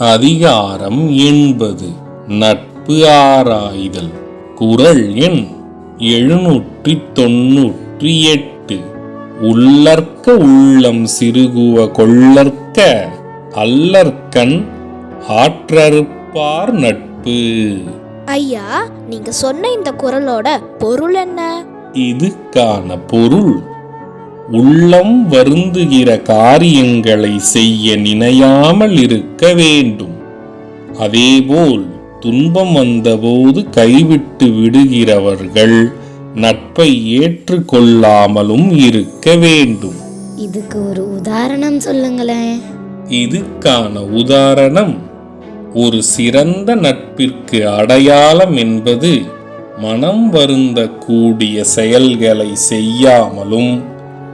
அதிகாரம் எண்பது. நட்பு ஆராய்தல். குரல் எண் எழுநூற்றி தொன்னூற்றி எட்டு உள்ளற்க உள்ளம் சிறுகுவ கொள்ளற்க அல்லற்கண் ஆற்றறுப்பார் நட்பு. ஐயா நீங்க சொன்ன இந்த குரலோட பொருள் என்ன? இதுக்கான பொருள் உள்ளம் வருந்துகிற காரியங்களை செய்ய நினையாமல் இருக்க வேண்டும். அதேபோல் துன்பம் வந்தபோது கைவிட்டு விடுகிறவர்கள் நட்பை ஏற்றுக்கொள்ளாமலும் இருக்க வேண்டும். இதுக்கு ஒரு உதாரணம் சொல்லுங்களேன். இதுக்கான உதாரணம் ஒரு சிறந்த நட்பிற்கு அடையாளம் என்பது மனம் வருந்தக்கூடிய செயல்களை செய்யாமலும்